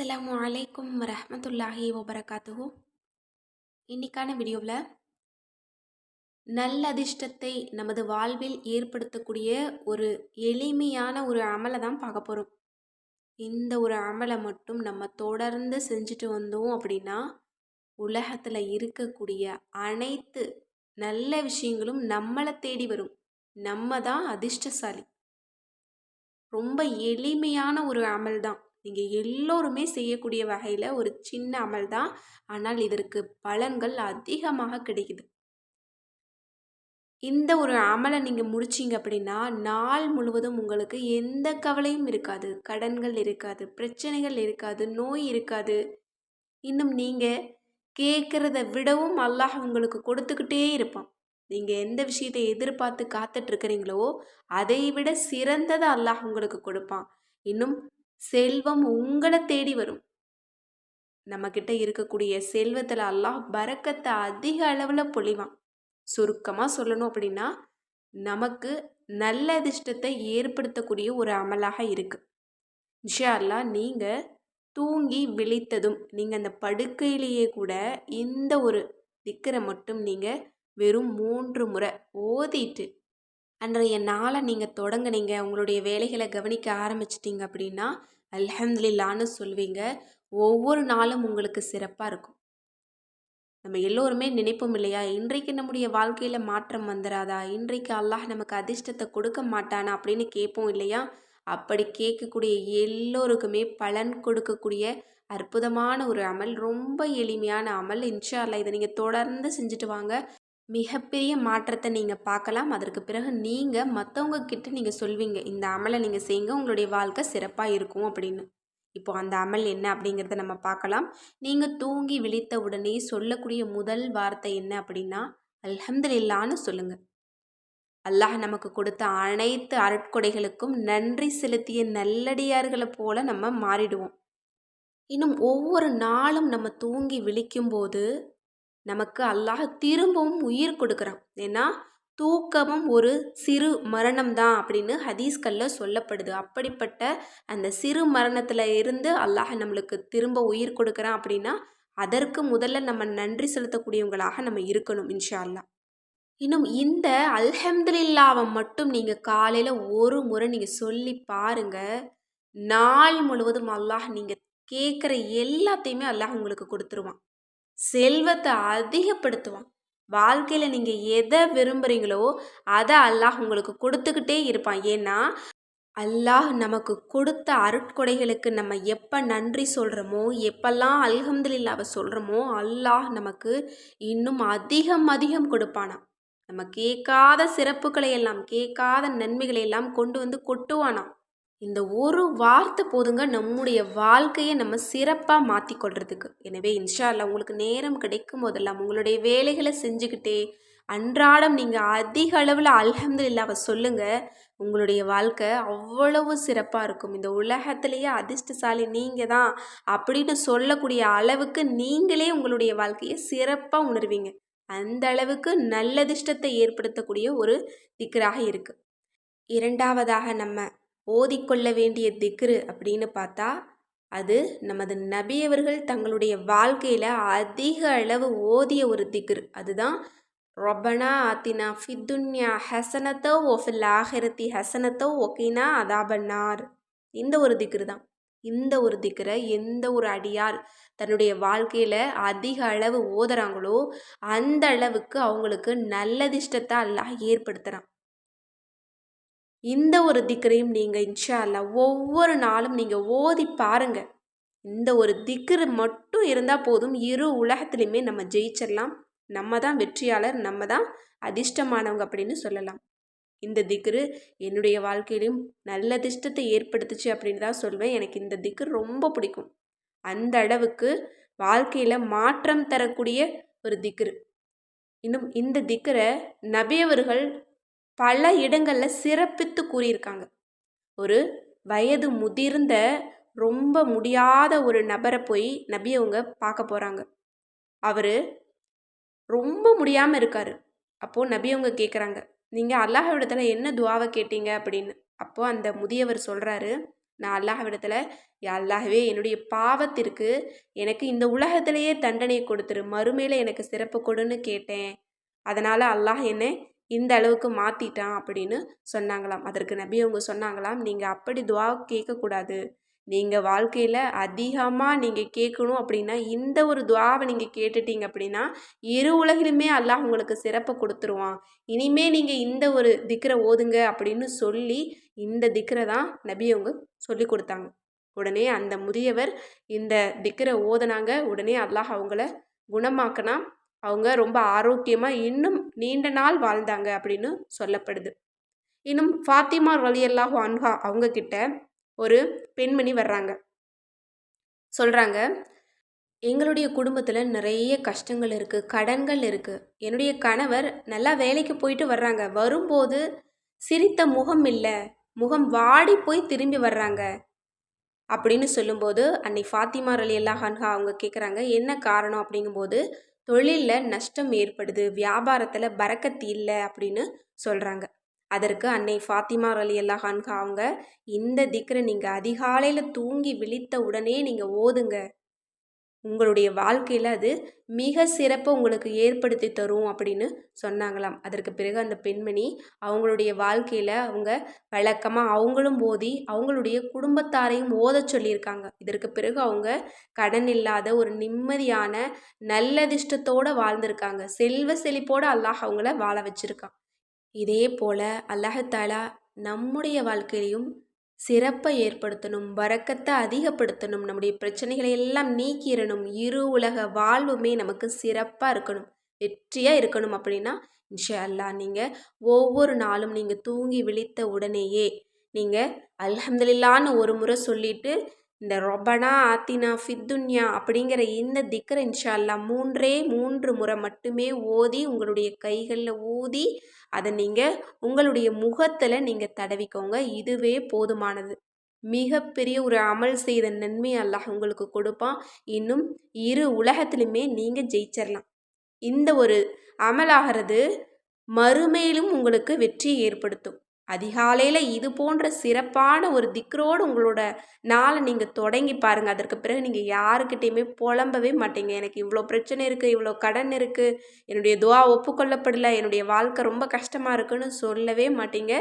அஸ்ஸலாமு அலைக்கும் வரஹ்மத்துல்லாஹி வபரகாத்துஹு. இன்னைக்கான வீடியோவில் நல்ல அதிர்ஷ்டத்தை நமது வாழ்வில் ஏற்படுத்தக்கூடிய ஒரு எளிமையான ஒரு அமலை தான் பார்க்க போகிறோம் இந்த ஒரு அமலை மட்டும் நம்ம தொடர்ந்து செஞ்சுட்டு வந்தோம் அப்படின்னா உலகத்தில் இருக்கக்கூடிய அனைத்து நல்ல விஷயங்களும் நம்மளை தேடி வரும். நம்ம தான் அதிர்ஷ்டசாலி. ரொம்ப எளிமையான ஒரு அமல் தான். நீங்கள் எல்லோருமே செய்யக்கூடிய வகையில் ஒரு சின்ன அமல் தான். ஆனால் இதற்கு பலன்கள் அதிகமாக கிடைக்குது. இந்த ஒரு அமலை நீங்கள் முடிச்சிங்க அப்படின்னா நாள் முழுவதும் உங்களுக்கு எந்த கவலையும் இருக்காது. கடன்கள் இருக்காது பிரச்சனைகள் இருக்காது நோய் இருக்காது. இன்னும் நீங்கள் கேட்குறத விடவும் அல்லாஹ் உங்களுக்கு கொடுத்துக்கிட்டே இருப்பான். நீங்கள் எந்த விஷயத்தை எதிர்பார்த்து காத்துட்ருக்கிறீங்களோ அதை விட சிறந்ததை அல்லாஹ் உங்களுக்கு கொடுப்பான். இன்னும் செல்வம் உங்களை தேடி வரும். நம்மக்கிட்ட இருக்கக்கூடிய செல்வத்தில் அல்லாஹ் பறக்கத்தை அதிக அளவில் பொழிவான். சுருக்கமாக சொல்லணும் அப்படின்னா நமக்கு நல்ல அதிர்ஷ்டத்தை ஏற்படுத்தக்கூடிய ஒரு அமலாக இருக்குது இன்ஷா அல்லாஹ் நீங்கள் தூங்கி விழித்ததும் நீங்கள் அந்த படுக்கையிலேயே கூட இந்த ஒரு திக்கரை மட்டும் நீங்கள் வெறும் மூன்று முறை ஓதிட்டு அன்றைய நாளை நீங்கள் தொடங்குனீங்க உங்களுடைய வேலைகளை கவனிக்க ஆரம்பிச்சிட்டிங்க அப்படின்னா அல்ஹம்துலில்லான்னு சொல்வீங்க. ஒவ்வொரு நாளும் உங்களுக்கு சிறப்பாக இருக்கும். நம்ம எல்லோருமே நினைப்போம் இல்லையா? இன்றைக்கு நம்முடைய வாழ்க்கையில் மாற்றம் வந்துடாதா இன்றைக்கு அல்லாஹ் நமக்கு அதிர்ஷ்டத்தை கொடுக்க மாட்டானா? அப்படின்னு கேட்போம் இல்லையா? அப்படி கேட்கக்கூடிய எல்லோருக்குமே பலன் கொடுக்கக்கூடிய அற்புதமான ஒரு அமல் ரொம்ப எளிமையான அமல். இன்ஷா அல்லா இதை நீங்கள் தொடர்ந்து செஞ்சுட்டு வாங்க. மிகப்பெரிய மாற்றத்தை நீங்கள் பார்க்கலாம். அதற்கு பிறகு நீங்கள் மற்றவங்க கிட்ட நீங்கள் சொல்வீங்க இந்த அமலை நீங்கள் செய்யுங்க உங்களுடைய வாழ்க்கை சிறப்பாக இருக்கும் அப்படின்னு. இப்போ அந்த அமல் என்ன அப்படிங்கிறத நம்ம பார்க்கலாம். நீங்கள் தூங்கி விழித்த உடனே சொல்லக்கூடிய முதல் வார்த்தை என்ன அப்படின்னா அல்ஹம்துலில்லான்னு சொல்லுங்கள் அல்லாஹ் நமக்கு கொடுத்த அனைத்து அருட்கொடைகளுக்கும் நன்றி செலுத்திய நல்லடியார்களை போல நம்ம மாறிடுவோம். இன்னும் ஒவ்வொரு நாளும் நம்ம தூங்கி விழிக்கும்போது நமக்கு அல்லாஹ் திரும்பவும் உயிர் கொடுக்குறான். ஏன்னா தூக்கமும் ஒரு சிறு மரணம் தான் அப்படின்னு ஹதீஸ்களில் சொல்லப்படுது. அப்படிப்பட்ட அந்த சிறு மரணத்தில் இருந்து அல்லாஹ் நம்மளுக்கு திரும்ப உயிர் கொடுக்குறான் அப்படின்னா அதற்கு முதல்ல நம்ம நன்றி செலுத்தக்கூடியவங்களாக நம்ம இருக்கணும் இன்ஷா அல்லா இன்னும் இந்த அல்ஹம்துலில்லாவை மட்டும் நீங்கள் காலையில் ஒரு முறை நீங்கள் சொல்லி பாருங்கள் நாள் முழுவதும் அல்லாஹ் நீங்கள் கேட்குற எல்லாத்தையுமே அல்லாஹ் உங்களுக்கு கொடுத்துருவான். செல்வத்தை அதிகப்படுத்துவான். வாழ்க்கையில் நீங்கள் எதை விரும்புகிறீங்களோ அதை அல்லாஹ் உங்களுக்கு கொடுத்துக்கிட்டே இருப்பான். ஏன்னா அல்லாஹ் நமக்கு கொடுத்த அருட்கொடைகளுக்கு நம்ம எப்போ நன்றி சொல்கிறோமோ எப்பெல்லாம் அல்ஹம்துலில்லாவை சொல்கிறோமோ அல்லாஹ் நமக்கு இன்னும் அதிகம் அதிகம் கொடுப்பானா. நம்ம கேட்காத சிறப்புகளை எல்லாம் கேட்காத நன்மைகளை எல்லாம் கொண்டு வந்து கொட்டுவானாம் இந்த ஒரு வார்த்தை போதுங்க நம்முடைய வாழ்க்கையை நம்ம சிறப்பாக மாற்றிக்கொள்றதுக்கு எனவே இன்ஷா அல்லா உங்களுக்கு நேரம் கிடைக்கும் போதெல்லாம் உங்களுடைய வேலைகளை செஞ்சுக்கிட்டே அன்றாடம் நீங்கள் அதிக அளவில் அல்ஹம்து இல்லாவ சொல்லுங்கள் உங்களுடைய வாழ்க்கை அவ்வளவு சிறப்பாக இருக்கும். இந்த உலகத்திலேயே அதிர்ஷ்டசாலி நீங்கள் தான் அப்படின்னு சொல்லக்கூடிய அளவுக்கு நீங்களே உங்களுடைய வாழ்க்கையை சிறப்பாக உணர்வீங்க. அந்த அளவுக்கு நல்லதிர்ஷ்டத்தை ஏற்படுத்தக்கூடிய ஒரு திக்கராக இருக்குது இரண்டாவதாக நம்ம ஓதிக்கொள்ள வேண்டிய திக்ரு அப்படின்னு பார்த்தா அது நமது நபியவர்கள் தங்களுடைய வாழ்க்கையில் அதிக அளவு ஓதிய ஒரு திக்ரு. அதுதான் ரொபனா ஆத்தினா ஃபித்துன்யா ஹசனத்தோ ஒஃபில் ஆஹரத்தி ஹசனத்தோ ஒக்கினா அதாபன்னார் இந்த ஒரு திக்ரு தான். இந்த ஒரு திக்கரை எந்த ஒரு அடியார் தன்னுடைய வாழ்க்கையில் அதிக அளவு ஓதுறாங்களோ அந்த அளவுக்கு அவங்களுக்கு நல்லதிஷ்டத்தை அல்லாஹ் ஏற்படுத்துகிறான் இந்த ஒரு திக்கரையும் நீங்கள் இன்ஷா அல்லா ஒவ்வொரு நாளும் நீங்கள் ஓதி பாருங்கள் இந்த ஒரு திக்கரு மட்டும் இருந்தால் போதும் இரு உலகத்துலேயுமே நம்ம ஜெயிச்சிடலாம் நம்ம தான் வெற்றியாளர் நம்ம தான் அதிர்ஷ்டமானவங்க அப்படின்னு சொல்லலாம். இந்த திக்ரு என்னுடைய வாழ்க்கையிலையும் நல்ல அதிர்ஷ்டத்தை ஏற்படுத்துச்சு அப்படின்னு தான் சொல்வேன். எனக்கு இந்த திக்ரு ரொம்ப பிடிக்கும். அந்த அளவுக்கு வாழ்க்கையில் மாற்றம் தரக்கூடிய ஒரு திக்ரு இன்னும் இந்த திக்கரை நபியவர்கள் பல இடங்களில் சிறப்பித்து கூறியிருக்காங்க. ஒரு வயது முதிர்ந்த ரொம்ப முடியாத ஒரு நபரை போய் நபி அவங்க பார்க்க போகிறாங்க அவர் ரொம்ப முடியாமல் இருக்கார். அப்போது நபி அவங்க கேட்குறாங்க நீங்கள் அல்லாஹவிடத்தில் என்ன துவாவை கேட்டீங்க? அப்படின்னு. அப்போது அந்த முதியவர் சொல்கிறாரு நான் அல்லாஹ்விடத்தில் யா அல்லாஹ்வே என்னுடைய பாவத்திற்கு எனக்கு இந்த உலகத்திலேயே தண்டனை கொடுத்துரு. மறுமையில் எனக்கு சிறப்பு கொடுன்னு கேட்டேன். அதனால் அல்லாஹ் என்னை இந்த அளவுக்கு மாற்றிட்டான் அப்படின்னு சொன்னாங்களாம். அதற்கு நபி அவங்க சொன்னாங்களாம் நீங்கள் அப்படி துவா கேட்கக்கூடாது. நீங்கள் வாழ்க்கையில் அதிகமாக நீங்கள் கேட்கணும் அப்படின்னா இந்த ஒரு துவாவை நீங்கள் கேட்டுட்டீங்க அப்படின்னா இரு உலகிலுமே அல்லாஹ் உங்களுக்கு சிறப்பை கொடுத்துருவான். இனிமே நீங்கள் இந்த ஒரு திக்கரை ஓதுங்க அப்படின்னு சொல்லி இந்த திக்கரை தான் நபி அவங்க சொல்லி கொடுத்தாங்க. உடனே அந்த முதியவர் இந்த திக்கரை ஓதுனாங்க. உடனே அல்லாஹ் அவங்கள குணமாக்கினா அவங்க ரொம்ப ஆரோக்கியமாக இன்னும் நீண்ட நாள் வாழ்ந்தாங்க அப்படின்னு சொல்லப்படுது. இன்னும் ஃபாத்திமா ரலியல்லாஹு அன்ஹா அவங்க கிட்ட ஒரு பெண்மணி வர்றாங்க. சொல்கிறாங்க எங்களுடைய குடும்பத்தில் நிறைய கஷ்டங்கள் இருக்குது கடன்கள் இருக்குது என்னுடைய கணவர் நல்லா வேலைக்கு போயிட்டு வர்றாங்க. வரும்போது சிரித்த முகம் இல்லை முகம் வாடி போய் திரும்பி வர்றாங்க. அப்படின்னு சொல்லும்போது அன்னை ஃபாத்திமா ரலி அல்லாஹான்ஹா அவங்க கேட்குறாங்க என்ன காரணம்? அப்படிங்கும்போது தொழிலில் நஷ்டம் ஏற்படுது வியாபாரத்தில் பறக்கத்து இல்லை அப்படின்னு சொல்கிறாங்க அதற்கு அன்னை ஃபாத்திமா அலி அல்லாஹான்கா அவங்க இந்த திக்ரை நீங்கள் அதிகாலையில் தூங்கி விழித்த உடனே நீங்கள் ஓதுங்க. உங்களுடைய வாழ்க்கையில் அது மிக சிறப்பை உங்களுக்கு ஏற்படுத்தி தரும் அப்படின்னு சொன்னாங்களாம். அதற்கு பிறகு அந்த பெண்மணி அவங்களுடைய வாழ்க்கையில் அவங்க வழக்கமாக அவங்களும் ஓதி அவங்களுடைய குடும்பத்தாரையும் ஓத சொல்லியிருக்காங்க. இதற்கு பிறகு அவங்க கடன் இல்லாத ஒரு நிம்மதியான நல்லதிஷ்டத்தோடு வாழ்ந்திருக்காங்க. செல்வ செழிப்போடு அல்லாஹ் அவங்கள வாழ வச்சுருக்கான். இதே போல் அல்லாஹாலா நம்முடைய வாழ்க்கையிலையும் சிறப்பை ஏற்படுத்தணும் வரக்கத்தை அதிகப்படுத்தணும் நம்முடைய பிரச்சனைகளை எல்லாம் நீக்கிடணும். இரு உலக வாழ்வுமே நமக்கு சிறப்பாக இருக்கணும் வெற்றியாக இருக்கணும் அப்படின்னா இன்ஷா அல்லா நீங்கள் ஒவ்வொரு நாளும் நீங்கள் தூங்கி விழித்த உடனேயே நீங்கள் அல்ஹம்துலில்லான்னு ஒரு முறை சொல்லிவிட்டு இந்த ரொபனா ஆத்தினா ஃபித்துன்யா அப்படிங்கிற இந்த திக்கர் இன்ஷால்லா மூன்றே மூன்று முறை மட்டுமே ஓதி உங்களுடைய கைகளில் ஊதி அதை நீங்கள் உங்களுடைய முகத்தில் நீங்கள் தடவிக்கோங்க. இதுவே போதுமானது. மிகப்பெரிய ஒரு அமல் செய்த நன்மை அல்லாஹ் உங்களுக்கு கொடுப்பான். இன்னும் இரு உலகத்துலையுமே நீங்கள் ஜெயிச்சிடலாம் இந்த ஒரு அமலாகிறது மறுமையிலும் உங்களுக்கு வெற்றியை ஏற்படுத்தும். அதிகாலையில் இது போன்ற சிறப்பான ஒரு திக்ரோடு உங்களோட நாளை நீங்கள் தொடங்கி பாருங்கள் அதற்கு பிறகு நீங்கள் யாருக்கிட்டேயுமே புலம்பவே மாட்டீங்க. எனக்கு இவ்வளோ பிரச்சனை இருக்குது இவ்வளோ கடன் இருக்குது என்னுடைய துவா ஒப்புக்கொள்ளப்படலை என்னுடைய வாழ்க்கை ரொம்ப கஷ்டமாக இருக்குன்னு சொல்லவே மாட்டீங்க.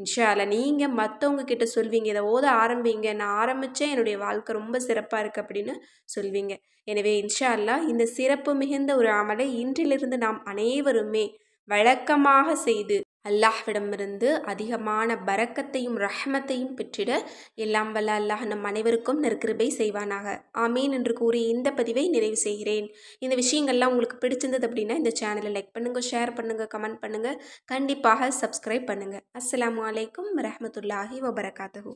இன்ஷால நீங்கள் மற்றவங்க கிட்ட சொல்வீங்க இதை ஓத ஆரம்பிங்க. நான் ஆரம்பித்தேன் என்னுடைய வாழ்க்கை ரொம்ப சிறப்பாக இருக்குது அப்படின்னு சொல்வீங்க. எனவே இன்ஷா அல்லா இந்த சிறப்பு மிகுந்த ஒரு அமலை இன்றிலிருந்து நாம் அனைவருமே வழக்கமாக செய்து அல்லாஹ்விடமிருந்து அதிகமான பரக்கத்தையும் ரஹமத்தையும் பெற்றிட எல்லாம் வல்ல அல்லாஹ் நம் அனைவருக்கும் நெருக்கிருபை செய்வானாக. ஆமீன் என்று கூறி இந்த பதிவை நிறைவு செய்கிறேன். இந்த விஷயங்கள்லாம் உங்களுக்கு பிடிச்சிருந்தது அப்படின்னா இந்த சேனலை லைக் பண்ணுங்கள் ஷேர் பண்ணுங்கள் கமெண்ட் பண்ணுங்கள் கண்டிப்பாக சப்ஸ்கிரைப் பண்ணுங்கள் அஸ்லாம் வலைக்கம் வரமத்துல்லாஹி வபரகாத்தூ